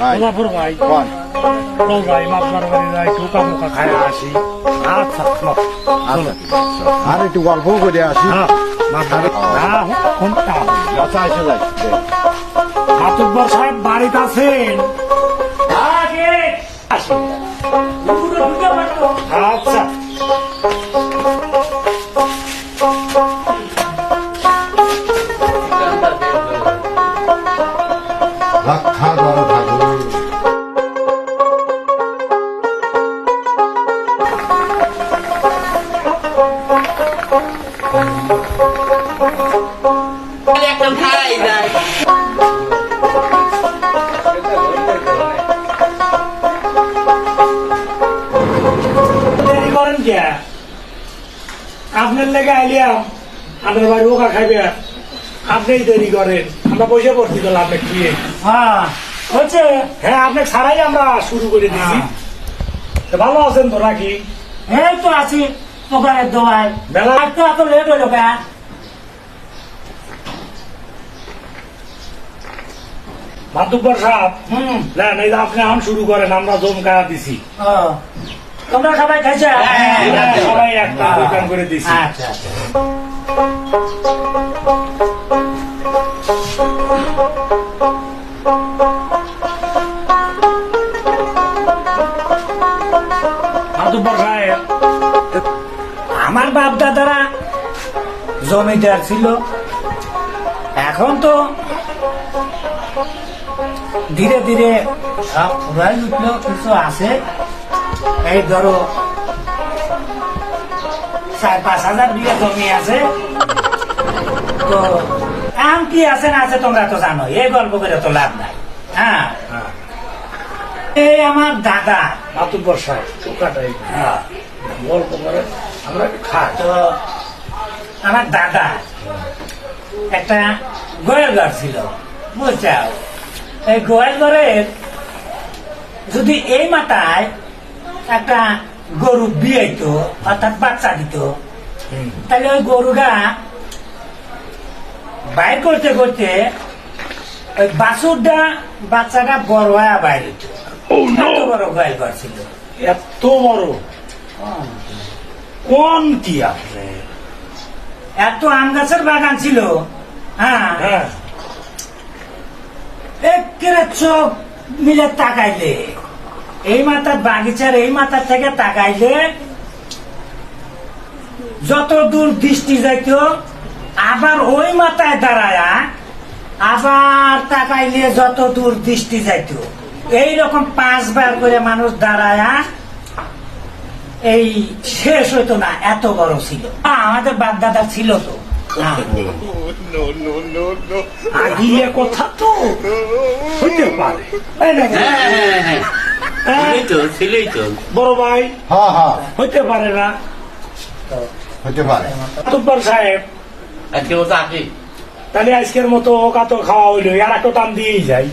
ভাই। ভাই। ভাই আপনার বাড়ি যাই ঠোকা মোকা খায় আসি। আচ্ছা চলো। আর একটু গল্প করে আসি। হ্যাঁ কোনটা? আচ্ছা যাই। দে। মাতুব্বর সাহেব বাড়িতে আছেন? আচ্ছা। আপনার লেগে আইলিয়াম আপনার বাড়ি ওকা খাইবে। আপনিই দেরি করেন আমরা পয়সা পড়ছি তো আপনি কি হ্যাঁ। হচ্ছে হ্যাঁ আপনি ছাড়াই আমরা শুরু করে দিচ্ছি তো ভালো আছেন তো নাকি? এই তো আছি দোকানের দোয়ায় বেলা তো এত লেট হলো কে? মাতুব্বর সাহেব না না আপনি এখন শুরু করেন আমরা জমকা দিছি। তোমরা সবাই খাইছো? হ্যাঁ, হ্যাঁ, সবাই একটা দোকান করে দিছি। আচ্ছা আচ্ছা। আমার বাপ দাদারা জমিদার ছিল। এখন তো ধীরে ধীরে সব ফুরাই উঠল কিছু আছে? এই ধরো চার পাঁচ হাজার বিঘা জমি আছে। তো আম কি আছে না আছে তোমরা তো জানো এই গল্প করে তো লাভ নাই। হ্যাঁ? এই আমার দাদা। মাতুব্বর সাহেব টোকাটাই হ্যাঁ, গল্প করে আমরা খাই? তো আমার দাদা একটা গোয়াল ঘর ছিল বুঝছাও? এই গোয়াল ঘরের যদি এই মাথায় একটা গরু বিয়েতো অর্থাৎ বাচ্চা দিত তাহলে ওই গরুটা বাইর করতে করতে ওই বাছুরটা বাচ্চাটা বড় হয়ে বাইর হইতো। এত বড় গোয়াল ঘর ছিল। এত বড়? কোন কি আপনি এত আম গাছের বাগান ছিল। হ্যাঁ। একেবারে চোখ মিলে তাকাইলে। এই মাথার বাগিচার এই মাথার থেকে তাকাইলে যত দূর দৃষ্টি যাইত, আবার ওই মাথায় দাঁড়ায়া আবার তাকাইলে যত দূর দৃষ্টি যাইত। এইরকম পাঁচবার করে মানুষ দাঁড়ায়া এই শেষ হইতো না, এত বড় ছিল। আমাদের বাপ দাদা ছিল তো। আগিয়ে কথা তো হইতে পারে। এই নাকি? হ্যাঁ হ্যাঁ হ্যাঁ হ্যাঁ, ছিলই তো ছিলই তো। বড় ভাই। হ্যাঁ হ্যাঁ। হইতে পারে না। হতে পারে। মাতুব্বর সাহেব। আজকে ও চাকরি তাহলে আজকের মতো ওকা তো খাওয়া হইল আর একটা টান দিয়েই যাই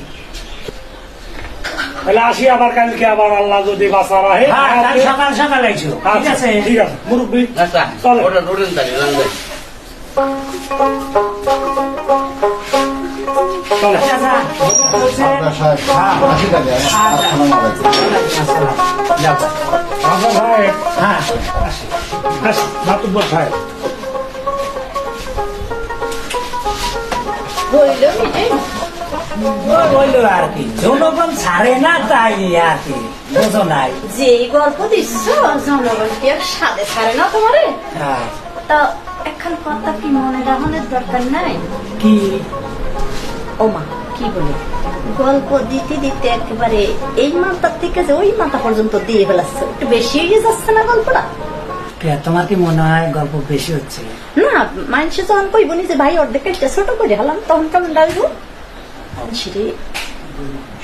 তাহলে আসি আবার কালকে আবার আল্লাহ যদি বাঁচা রাখে। হ্যাঁ কাল সকাল সকাল আইছো। ঠিক আচ্ছা, আছে। ঠিক আছে মুরব্বী। আচ্ছা চলো। আর কি জনগণ ছাড়ে না তাই আর কি বোঝো নাই যে গল্প দিচ্ছ জনগণ কি আর সাদে ছাড়ে না তোমারে হ্যাঁ। তা একখান কথা কি মনে রাখনের দরকার নাই? কি? ও মা কি বলে? গল্প দিতে দিতে একেবারে এই মাথা থেকে যে ওই মাথা পর্যন্ত দিয়ে ফেলাচ্ছে একটু বেশি হয়ে যাচ্ছে না গল্পটা? তোমার কি মনে হয় গল্প বেশি হচ্ছে? না মানুষে যখন কইব যে ভাই অর্ধেক একটা ছোট করে হলাম তখন কেমন লাগবে? সেরে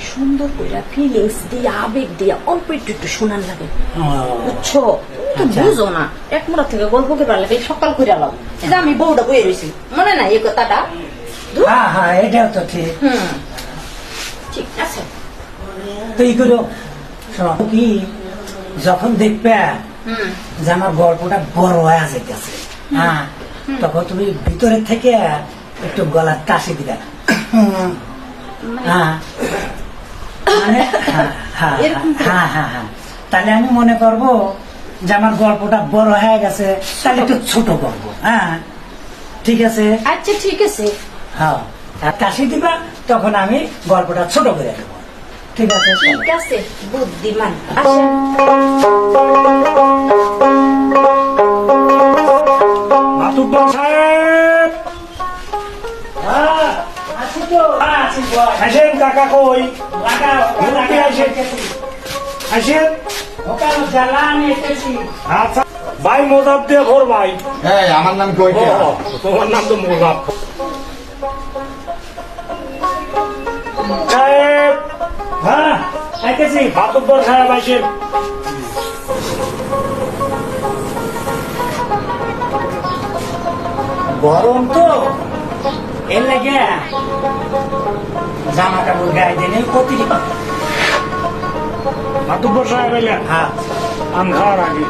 সুন্দর করে ফিলিংস দিয়ে আবেগ দিয়ে অল্প একটু একটু শোনার লাগে। বুঝছ? আচ্ছা। বুঝো না। এক মোড়া থেকে গল্প করে লাগে সকাল করে আলাম। এই যে আমি বউটা বয়ে রয়েছি মনে নাই এই কথাটা? হ্যাঁ হ্যাঁ এটাও তো ঠিক। হুম। ঠিক আছে। তো এই করো কি যখন দেখবে যে আমার গল্পটা বড় হয়ে যেতেছে হ্যাঁ তখন তুমি ভিতরে থেকে একটু গলার কাশি দিবে। মানে হ্যাঁ। মানে হ্যাঁ, হ্যাঁ, হ্যাঁ হ্যাঁ হ্যাঁ। তাহলে আমি মনে করব যে আমার গল্পটা বড় হয়ে গেছে তাহলে একটু ছোট গল্প হ্যাঁ? ঠিক আছে? আচ্ছা ঠিক আছে। হ্যাঁ। আর কাশি দিবা তখন আমি গল্পটা ছোট করে দেবো। ঠিক আছে? ঠিক আছে বুদ্ধিমান। আসেন মাতুব্বর সাহেব! হ্যাঁ, হ্যাঁ। আসেন কাকা কই? লাগাও, আসে। এসেছি। আসেন। আচ্ছা ভাই মোজাব দিয়ে ভোর ভাই। এই আমার নাম তোমার নাম তো মোজাব। সাহেব হ্যাঁ সাহেব আসেন গরম তো। এর লাগে জামা কাপড় গায়ে দিনে ক্ষতি মাতুব্বর সাহেব এলেন হ্যাঁ আম খাওয়ার আগে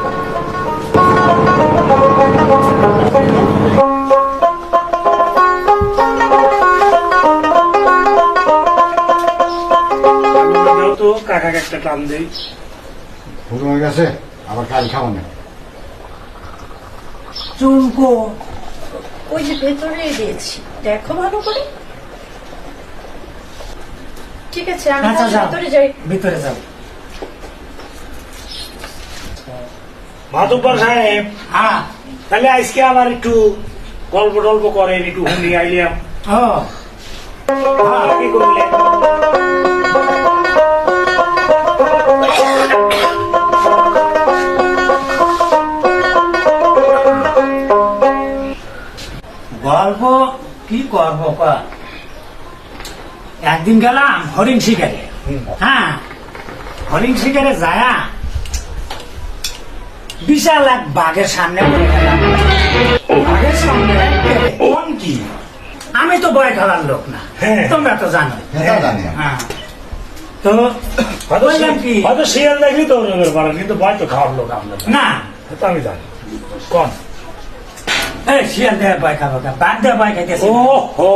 কাকাকে একটা টান দেই শুরু গেছে আবার কাল খাব না চুলকো ওই যে ভেতরে দিয়েছি দেখো ভালো করে ঠিক আছে আমি আচ্ছা ভেতরে যাই ভিতরে যাও মাতুব্বর সাহেব হ্যাঁ। তাহলে আজকে আবার একটু গল্প টল্প করেন একটু হুন্ডি আইলাম। হ্যাঁ কি করলেন গল্প কি করব কর একদিন গেলাম হরিণ শিকারে। হ্যাঁ হরিণ শিকারে যায়া বিশাল এক বাঘের সামনে পড়ে গেলাম। বাঘের সামনে কোন কি? আমি তো ভয় খেলার লোক না। হ্যাঁ। তোমরা তো জানো। আমি। হ্যাঁ। তো বললাম কি? হয়তো শিয়াল দেখলি তো ওরকম পারেন কিন্তু ভয় তো খাওয়ার লোক আপনার না। তো আমি জানি। কন? এই শিয়াল দেওয়ার ভয় খাব বাঘ ভয় খাইতেছি ও হো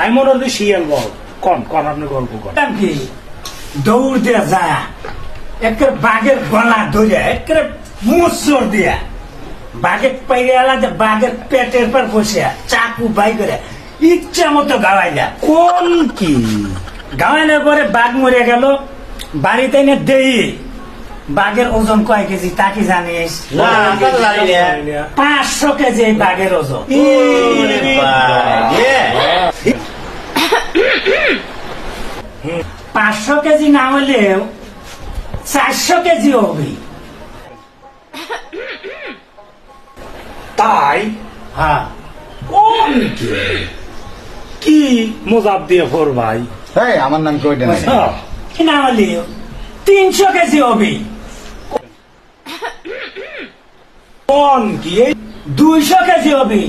আমি মনে হচ্ছে শিয়াল বল। কন কন আপনি গল্প বললাম কি? দৌড় দিয়ে যায়। একের বাঘের গলা ধরে একের মুসর দিয়া। বাঘের পাইরে আলাদা বাঘের পেটের পর বসে চাকু বাই করে ইচ্ছা মতো গাওয়াইলা। কোন কি? গাওয়ানোর পরে বাঘ মরে গেল। বাড়িতে এনে দেই। বাঘের ওজন কয় কেজি তা কি জানিস। পাঁচশো কেজি এই বাঘের ওজন। পাঁচশো কেজি না হলেও চারশো কেজি হবে। তাই? হ্যাঁ। কোন কি? কি মোজাব দিয়ে ভোর ভাই? এই আমার নাম কইতে না হ্যাঁ। কি না হলেও তিনশো কেজি হবে কোন কি? দুইশো কেজি হবে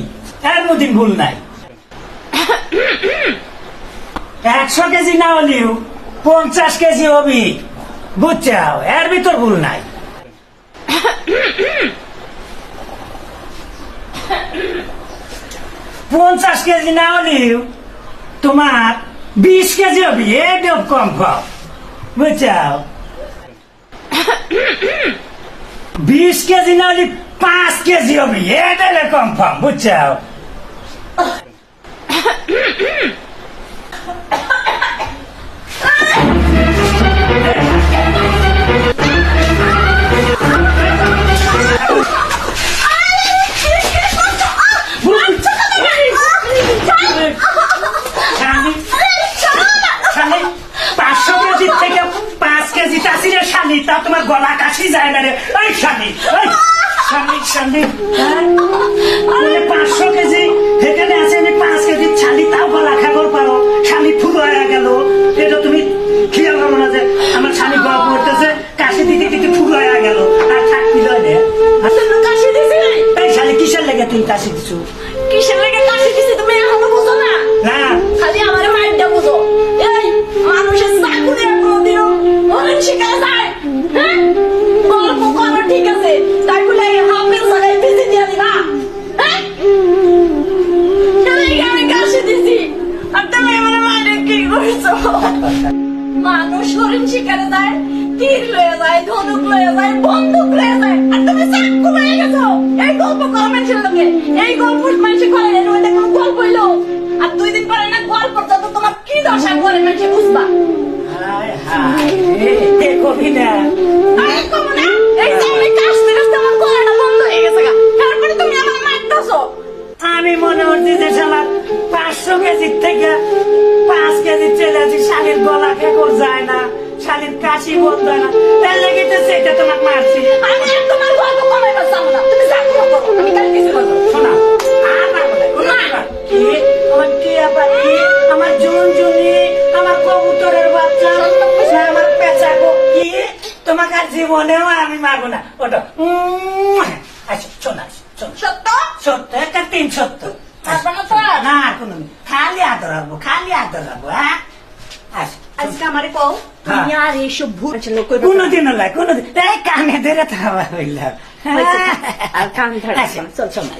এর মধ্যে ভুল নাই। একশো কেজি না হলেও পঞ্চাশ কেজি হবে বুঝছাও এর ভিতর ভুল নাই। পঞ্চাশ কেজি না হলেও তোমার বিশ কেজি হবে এটাও কম খাও বুঝছাও? বিশ কেজি না হলে পাঁচ কেজি হবে এটা কনফার্ম বুঝছাও? কিসের লেগে কি করে মানুষ বুঝবা। হায় হায় এ কবি না। আরে কমো না। এই যে আমি কাশতে কাশতে আমার গলাটা বন্ধ হয়ে গেছে গা। তারপরে তুমি আমার মারতেছো। আমি মনে করছি যে শালা পাঁচশো কেজির থেকে পাঁচ কেজি চলে আসি শালির গলা কেকর যায় না শালির কাশি বন্ধ হয় না। তার লেগে তো সেটা তোমাকে মারছি। আমি জীবনেও আমি মারবো না। ওটা আচ্ছা সত্য? সত্য একটা তিন সত্য। না কোনো খালি আদর রাখব খালি আদর রাখব হ্যাঁ? আচ্ছা আজকে আমারে কও তুমি আর এইসব। কোনোদিনও লাই কোনোদিন। কানে ধরে থাকা হইলাম আর কান ধরে চল চল শোনা